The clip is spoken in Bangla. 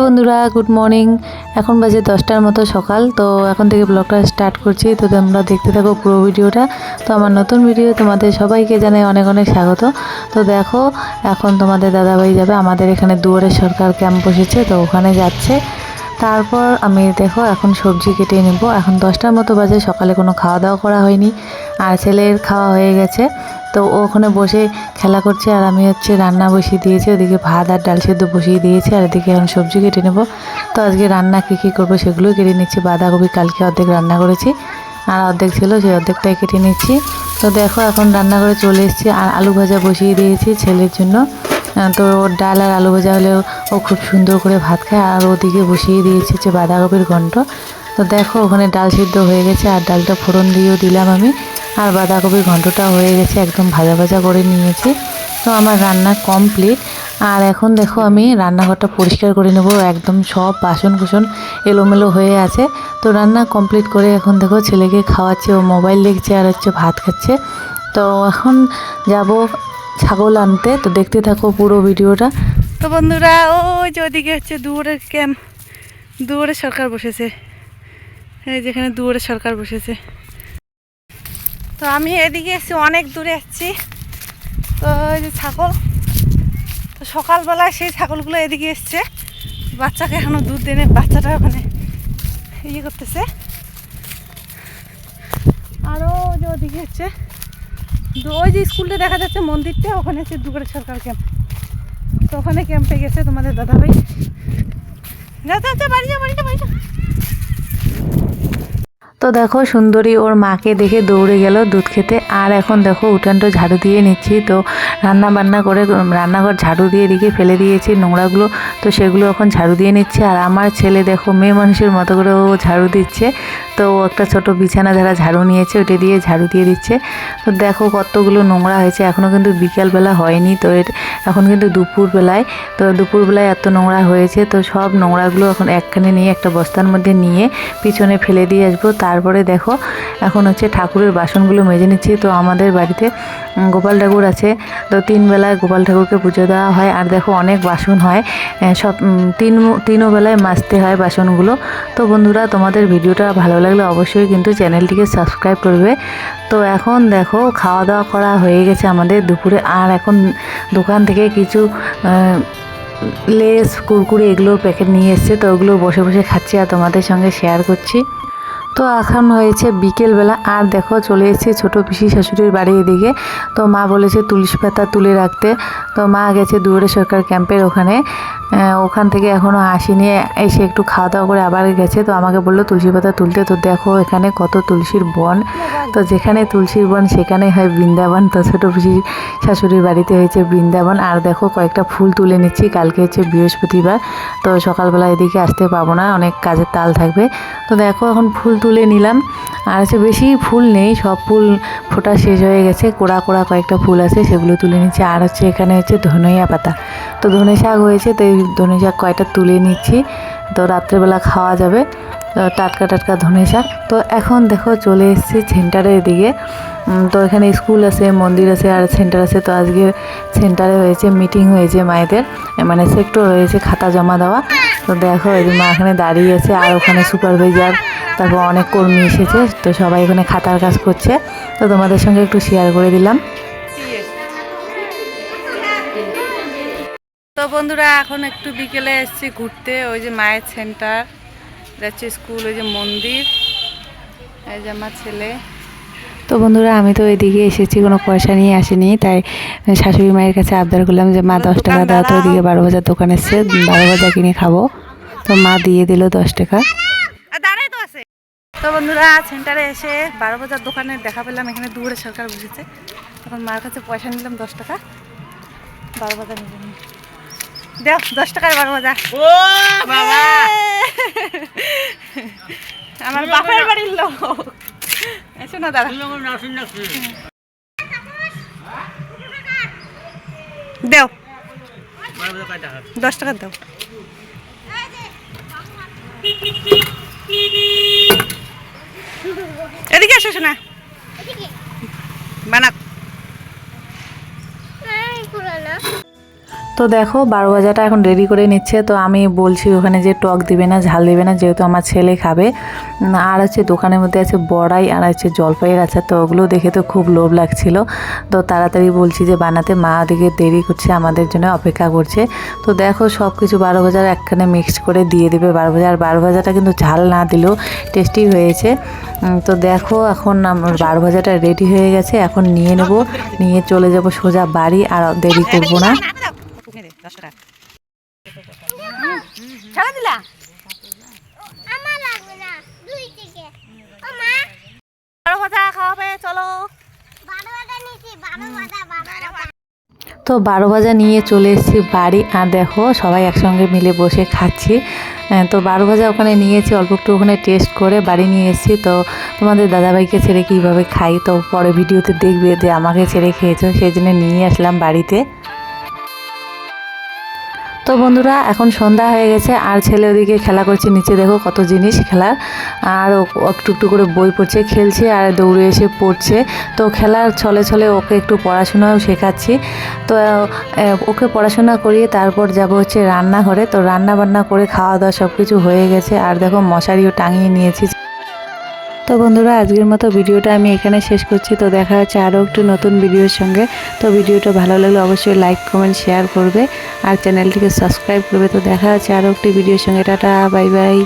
হ্যালো বন্ধুরা গুড মর্নিং এখন বাজে দশটার মতো সকাল, তো এখন থেকে ব্লগটা স্টার্ট করছি। তো তোমরা দেখতে থাকো পুরো ভিডিওটা। তো আমার নতুন ভিডিও তোমাদের সবাইকে জানাই অনেক অনেক স্বাগত। তো দেখো, এখন তোমাদের দাদাভাই যাবে। আমাদের এখানে দুয়ারে সরকার ক্যাম্প বসেছে, তো ওখানে যাচ্ছে। তারপর আমি দেখো এখন সবজি কেটে নেব। এখন দশটার মতো বাজে, সকালে কোনো খাওয়া দাওয়া করা হয়নি। আর ছেলের খাওয়া হয়ে গেছে। তো ওখানে বসে খেলা করছে আর আমি হচ্ছে রান্না বসিয়ে দিয়েছি। ওদিকে ভাত আর ডাল সেদ্ধ বসিয়ে দিয়েছি আর এদিকে এখন সবজি কেটে নেব। তো আজকে রান্না কী কী করব সেগুলোই কেটে নিচ্ছি। বাঁধাকপি কালকে অর্ধেক রান্না করেছি। আর অর্ধেক ছিল, সেই অর্ধেকটাই কেটে নিচ্ছি। তো দেখো এখন রান্না করে চলে এসেছি। আর আলু ভাজা বসিয়ে দিয়েছি ছেলের জন্য। তো ওর ডাল আর আলু ভাজা হলেও ও খুব সুন্দর করে ভাত খায়। আর ওদিকে বসিয়ে দিয়েছে হচ্ছে বাঁধাকপির ঘন্ট। তো দেখো, ওখানে ডাল সিদ্ধ হয়ে গেছে আর ডালটা ফোড়ন দিয়েও দিলাম আমি। আর বাঁধাকপির ঘন্টটা হয়ে গেছে, একদম ভাজা ভাজা করে নিয়েছি। তো আমার রান্না কমপ্লিট আর এখন দেখো আমি রান্নাঘরটা পরিষ্কার করে নেব। একদম সব বাসন কুসন এলোমেলো হয়ে আছে। তো রান্না কমপ্লিট করে এখন দেখো ছেলেকে খাওয়াচ্ছে, ও মোবাইল দেখছে আর হচ্ছে ভাত খাচ্ছে। তো এখন যাব ছাগল আনতে, তো দেখতে থাকো পুরো ভিডিওটা। তো বন্ধুরা, ওই যে ওদিকে হচ্ছে দুয়ারের ক্যাম্প, দুয়ারে সরকার বসেছে। এই যেখানে দুয়ারে সরকার বসেছে। তো আমি এদিকে এসেছি অনেক দূরে এসেছি তো ওই যে ছাগল, তো সকালবেলায় সেই ছাগলগুলো এদিকে এসছে। বাচ্চাকে এখনও দুধ দেনে বাচ্চাটা ওখানে ইয়ে করতেছে। আরও যে ওদিকে হচ্ছে ওই যে স্কুলটা দেখা যাচ্ছে মন্দিরটা, ওখানে হচ্ছে দুয়ারে সরকার ক্যাম্প তো ওখানে ক্যাম্পে গেছে তোমাদের দাদা ভাই তো দেখো, সুন্দরী ওর মাকে দেখে দৌড়ে গেল দুধ খেতে। আর এখন দেখো, উঠানটা ঝাড়ু দিয়ে নিচ্ছি। তো রান্না বান্না করে রান্নাঘর ঝাড়ু দিয়ে দিকে ফেলে দিয়েছি নোংরাগুলো। তো সেগুলো এখন ঝাড়ু দিয়ে নিচ্ছে। আর আমার ছেলে দেখো, মেয়ে মানুষের মতো করে ও ঝাড়ু দিচ্ছে। তো একটা ছোট বিছানা যারা ঝাড়ু নিয়েছে ওটা দিয়ে ঝাড়ু দিয়ে দিচ্ছে। তো দেখো কতগুলো নোংরা হয়েছে এখনও কিন্তু বিকালবেলা হয়নি। তো এর, এখন কিন্তু দুপুরবেলায়, তো দুপুরবেলায় এত নোংরা হয়েছে, তো সব নোংরাগুলো এখন একখানে নিয়ে, একটা বস্তার মধ্যে নিয়ে পিছনে ফেলে দিয়ে আসব। তারপরে দেখো, এখন হচ্ছে ঠাকুরের বাসনগুলো মেজে নিচ্ছি। তো আমাদের বাড়িতে গোপাল ঠাকুর আছে। তো তিন বেলায় গোপাল ঠাকুরকে পুজো দেওয়া হয়। আর দেখো অনেক বাসন হয় সব তিন, তিনও বেলায় মাজতে হয় বাসনগুলো। তো বন্ধুরা, তোমাদের ভিডিওটা ভালো লাগলে অবশ্যই কিন্তু চ্যানেলটিকে সাবস্ক্রাইব করবে। তো এখন দেখো খাওয়া দাওয়া করা হয়ে গেছে আমাদের দুপুরে। আর এখন দোকান থেকে কিছু লেস, কুরকুরে এগুলোর প্যাকেট নিয়ে এসছে। তো ওগুলো বসে বসে খাচ্ছি আর তোমাদের সঙ্গে শেয়ার করছি। তো এখন হয়েছে বিকেলবেলা। আর দেখো, চলে এসেছে ছোটো পিসি শাশুড়ির বাড়ি এদিকে। তো মা বলেছে তুলসী পাতা তুলে রাখতে। তো মা গেছে দুয়ারে সরকার ক্যাম্পের ওখানে। ওখান থেকে এখনও আসেনি। এসে একটু খাওয়া দাওয়া করে আবার গেছে। তো আমাকে বলল, তুলসী পাতা তুলতে। তো দেখো, এখানে কত তুলসীর বন। তো যেখানে তুলসীর বন, সেখানে হয় বৃন্দাবন। তো ছোটো পিসি শাশুড়ির বাড়িতে হয়েছে বৃন্দাবন। আর দেখো, কয়েকটা ফুল তুলে নিচ্ছি। কালকে হচ্ছে বৃহস্পতিবার। তো সকালবেলা এদিকে আসতে পাবো না। অনেক কাজের তাল থাকবে। তো দেখো, এখন ফুল তুলে নিলাম। আর হচ্ছে বেশি ফুল নেই। সব ফুল ফোটা শেষ হয়ে গেছে। কোড়া কোড়া কয়েকটা ফুল আছে, সেগুলো তুলে নিচ্ছি। আর হচ্ছে এখানে হচ্ছে ধনিয়া পাতা। তো ধনে শাক হয়েছে, তো এই ধনে শাক কয়টা তুলে নিচ্ছি। তো রাত্রেবেলা খাওয়া যাবে টাটকা টাটকা ধনে শাক। তো এখন দেখো চলে এসেছি সেন্টারের দিকে। তো এখানে স্কুল আছে, মন্দির আছে, আর সেন্টার আছে। তো আজকে সেন্টারে হয়েছে, মিটিং হয়েছে মায়েদের। মানে সেক্টর হয়েছে খাতা জমা দেওয়া। তো দেখো এই মা এখানে দাঁড়িয়ে আছে, আর ওখানে সুপারভাইজার, তারপর অনেক কর্মী এসেছে। তো সবাই ওখানে খাতার কাজ করছে। তো তোমাদের সঙ্গে একটু শেয়ার করে দিলাম। তো বন্ধুরা এখন একটু বিকেলে এসেছি ঘুরতে। ওই যে মায়ের সেন্টার যাচ্ছে স্কুল ওই যে মন্দির। এই যে আমার ছেলে। তো বন্ধুরা আমি তো এদিকে এসেছি কোনো পয়সা নিয়ে আসিনি। তাই শাশুড়ি মায়ের কাছে আবদার করলাম যে মা দশ টাকা দাও তো ওইদিকে বারো বাজার দোকান এসছে বারো বাজার কিনে খাব। তো মা দিয়ে দিল দশ টাকা। তো আছে। তো বন্ধুরা সেন্টারে এসে বারো বাজার দোকানে দেখা পেলাম এখানে দূরে সরকার বসেছে। তখন মার কাছে পয়সা নিলাম দশ টাকা। বারো বাজার নিলাম। দেও দশ টাকার বারো বাজার ও বাবা। আমার বাপের বাড়ির লোক। এসো না দাদা। দেও। দশ টাকা দাও। এদিকে আসো শোনা বানা তো দেখো বারো ভাজাটা এখন রেডি করে নিচ্ছে। তো আমি বলছি ওখানে যে টক দিবে না, ঝাল দিবে না, যেহেতু আমার ছেলে খাবে। আর হচ্ছে দোকানের মধ্যে আছে বড়াই আর হচ্ছে জলপাইয়ের আছে, তো ওগুলো দেখে তো খুব লোভ লাগছিল। তো তাড়াতাড়ি বলছি যে বানাতে, মা ওদিকে দেরি করছে, আমাদের জন্য অপেক্ষা করছে। তো দেখো সব কিছু বারো ভাজার একখানে মিক্স করে দিয়ে দেবে বারো ভাজা আর বারো ভাজাটা কিন্তু ঝাল না দিলেও টেস্টি হয়েছে। তো দেখো, এখন আমার বারো ভাজাটা রেডি হয়ে গেছে। এখন নিয়ে নেব, নিয়ে চলে যাব সোজা বাড়ি, আর দেরি করব না। ছাড়া দিলা? আমার লাগবে না দুই থেকে। ও মা। বারো ভাজা খাওয়াবে চলো। বারো বাটা নিচ্ছি বারো বাটা বারো বাটা তো বারো ভাজা নিয়ে চলে এসেছি বাড়ি আর দেখো সবাই একসঙ্গে মিলে বসে খাচ্ছি। তো বারো ভাজা ওখানে নিয়েছি অল্প একটু ওখানে টেস্ট করে বাড়ি নিয়ে এসেছি। তো তোমাদের দাদাভাইকে ছেড়ে কীভাবে খাই তো পরে ভিডিওতে দেখবে যে আমাকে ছেড়ে খেয়েছো সেই জন্য নিয়ে আসলাম বাড়িতে। তো বন্ধুরা, এখন সন্ধ্যা হয়ে গেছে, আর ছেলে ওদিকে খেলা করছে। নিচে দেখো কত জিনিস খেলার আর একটু একটু করে বই পড়ছে, খেলছে আর দৌড়ে এসে পড়ছে। তো খেলার ছলে ছলে ওকে একটু পড়াশোনাও শেখাচ্ছি। তো ওকে পড়াশোনা করিয়ে তারপর যাব হচ্ছে রান্নাঘরে। তো রান্না বান্না করে খাওয়া দাওয়া সব কিছু হয়ে গেছে। আর দেখো মশারিও টাঙিয়ে নিয়েছি। তো বন্ধুরা, আজকের মতো ভিডিওটা আমি এখানে শেষ করছি। তো দেখা হচ্ছে আরও একটু নতুন ভিডিওর সঙ্গে। তো ভিডিওটা ভালো লাগলে অবশ্যই লাইক কমেন্ট শেয়ার করবে। আর চ্যানেলটিকে সাবস্ক্রাইব করবে। তো দেখা হচ্ছে আরও একটি ভিডিওর সঙ্গে। Tata bye bye